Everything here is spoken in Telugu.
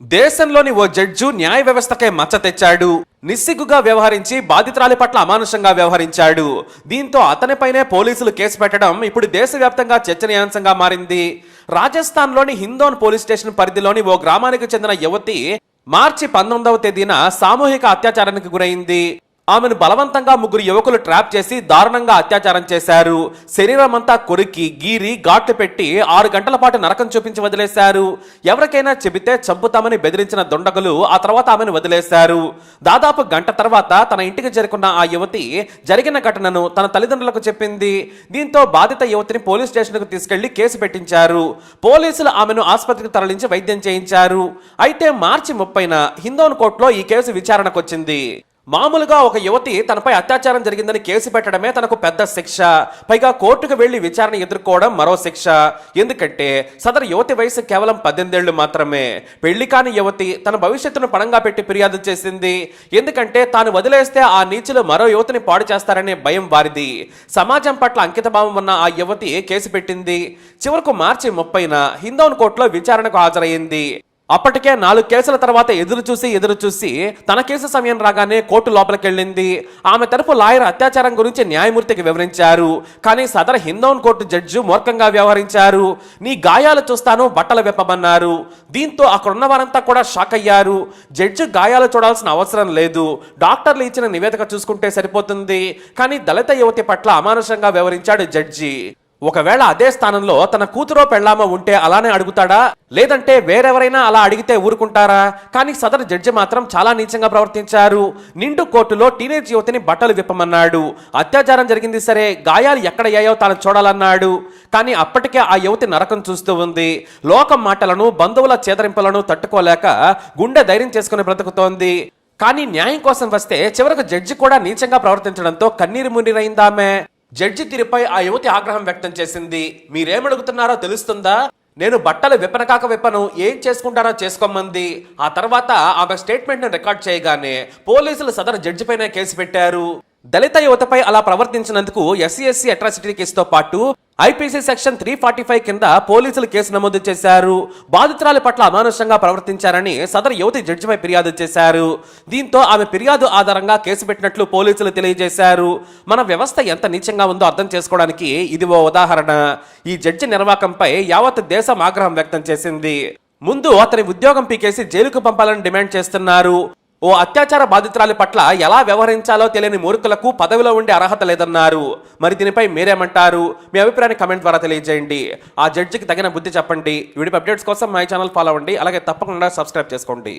దేశంలోని ఓ జడ్జు న్యాయ వ్యవస్థకే మచ్చ తెచ్చాడు. నిస్సిగ్గుగా వ్యవహరించి బాధితురాలి పట్ల అమానుషంగా వ్యవహరించాడు. దీంతో అతనిపైనే పోలీసులు కేసు పెట్టడం ఇప్పుడు దేశవ్యాప్తంగా చర్చనీయాంశంగా మారింది. రాజస్థాన్లోని హిందోన్ పోలీస్ స్టేషన్ పరిధిలోని ఓ గ్రామానికి చెందిన యువతి మార్చి పంతొమ్మిదవ తేదీన సామూహిక అత్యాచారానికి గురైంది. ఆమెను బలవంతంగా ముగ్గురు యువకులు ట్రాప్ చేసి దారుణంగా అత్యాచారం చేశారు. శరీరమంతా కొరికి గీరి ఘాట్లు పెట్టి ఆరు గంటల పాటు నరకం చూపించి వదిలేశారు. ఎవరికైనా చెబితే చంపుతామని బెదిరించిన దొండగులు ఆ తర్వాత ఆమెను వదిలేశారు. దాదాపు గంట తర్వాత తన ఇంటికి చేరుకున్న ఆ యువతి జరిగిన ఘటనను తన తల్లిదండ్రులకు చెప్పింది. దీంతో బాధిత యువతిని పోలీస్ స్టేషన్కు తీసుకెళ్ళి కేసు పెట్టించారు. పోలీసులు ఆమెను ఆసుపత్రికి తరలించి వైద్యం చేయించారు. అయితే మార్చి ముప్పైన హిందోన్ కోర్టులో ఈ కేసు విచారణకు వచ్చింది మామూలుగా ఒక యువతి తనపై అత్యాచారం జరిగిందని కేసు పెట్టడమే తనకు పెద్ద శిక్ష. పైగా కోర్టుకు వెళ్ళి విచారణ ఎదుర్కోవడం మరో శిక్ష. ఎందుకంటే సదరు యువతి వయసు కేవలం పద్దెనిమిదేళ్ళు మాత్రమే. పెళ్ళి కాని యువతి తన భవిష్యత్తును పణంగా పెట్టి ఫిర్యాదు చేసింది. ఎందుకంటే తాను వదిలేస్తే ఆ నీచులు మరో యువతిని పాడు చేస్తారనే భయం వారిది. సమాజం పట్ల అంకితభావం ఉన్న ఆ యువతి కేసు పెట్టింది. చివరకు మార్చి ముప్పైన హిందోన్ కోర్టులో విచారణకు హాజరైంది అప్పటికే నాలుగు కేసుల తర్వాత ఎదురు చూసి ఎదురు చూసి తన కేసు సమయం రాగానే కోర్టు లోపలికి వెళ్ళింది ఆమె తరపు లాయర్ అత్యాచారం గురించి న్యాయమూర్తికి వివరించారు. కానీ సదర్ హిందోన్ కోర్టు జడ్జి మూర్ఖంగా వ్యవహరించారు. నీ గాయాలు చూస్తాను బట్టలు విప్పమన్నారు. దీంతో అక్కడున్న వారంతా కూడా షాక్ అయ్యారు. జడ్జి గాయాలు చూడాల్సిన అవసరం లేదు. డాక్టర్లు ఇచ్చిన నివేదిక చూసుకుంటే సరిపోతుంది. కానీ దళిత యువతి పట్ల అమానుషంగా వ్యవహరించాడు జడ్జి. ఒకవేళ అదే స్థానంలో తన కూతురో పెళ్ళామో ఉంటే అలానే అడుగుతాడా? లేదంటే వేరెవరైనా అలా అడిగితే ఊరుకుంటారా? కానీ సదరు జడ్జి మాత్రం చాలా నీచంగా ప్రవర్తించారు. నిండు కోర్టులో టీనేజ్ యువతిని బట్టలు విప్పమన్నాడు. అత్యాచారం జరిగింది సరే గాయాలు ఎక్కడయ్యాయో తాను చూడాలన్నాడు. కానీ అప్పటికే ఆ యువతి నరకం చూస్తూ ఉంది. లోకం మాటలను బంధువుల చేదరింపులను తట్టుకోలేక గుండె ధైర్యం చేసుకుని బ్రతుకుతోంది. కానీ న్యాయం కోసం వస్తే చివరకు జడ్జి కూడా నీచంగా ప్రవర్తించడంతో కన్నీరు మునిరైందామె. జడ్జి తీరుపై ఆ యువతి ఆగ్రహం వ్యక్తం చేసింది. మీరేమడుగుతున్నారో తెలుస్తుందా? నేను బట్టలు విప్పనకాక విప్పను ఏం చేసుకుంటారో చేసుకోమంది. ఆ తర్వాత ఆమె స్టేట్మెంట్ను రికార్డ్ చేయగానే పోలీసులు సదరు జడ్జి పైన కేసు పెట్టారు. దళిత యువతపై అలా ప్రవర్తించినందుకు ఎస్సీ ఎస్సీ అట్రాసిటీ కేసుతో పాటు IPC section three forty five కింద పోలీసులు కేసు నమోదు చేశారు. బాధితురాలి పట్ల అమానుషంగా ప్రవర్తించారని సదరు యువతి జడ్జిపై ఫిర్యాదు చేశారు. దీంతో ఆమె ఫిర్యాదు ఆధారంగా కేసు పెట్టినట్లు పోలీసులు తెలియజేశారు. మన వ్యవస్థ ఎంత నీచంగా ఉందో అర్థం చేసుకోవడానికి ఇది ఓ ఉదాహరణ. ఈ జడ్జి నిర్వాకంపై యావత్ దేశం ఆగ్రహం వ్యక్తం చేసింది. ముందు అతని ఉద్యోగం పీకేసి జైలుకు పంపాలని డిమాండ్ చేస్తున్నారు. ఓ అత్యాచార బాధితురాలి పట్ల ఎలా వ్యవహరించాలో తెలియని మూర్ఖులకు పదవిలో ఉండే అర్హత లేదన్నారు. మరి దీనిపై మీరేమంటారు? మీ అభిప్రాయాన్ని కమెంట్ ద్వారా తెలియజేయండి. ఆ జడ్జికి తగిన బుద్ధి చెప్పండి. వీడియో అప్డేట్స్ కోసం మై ఛానల్ ఫాలో అవ్వండి. అలాగే తప్పకుండా సబ్స్క్రైబ్ చేసుకోండి.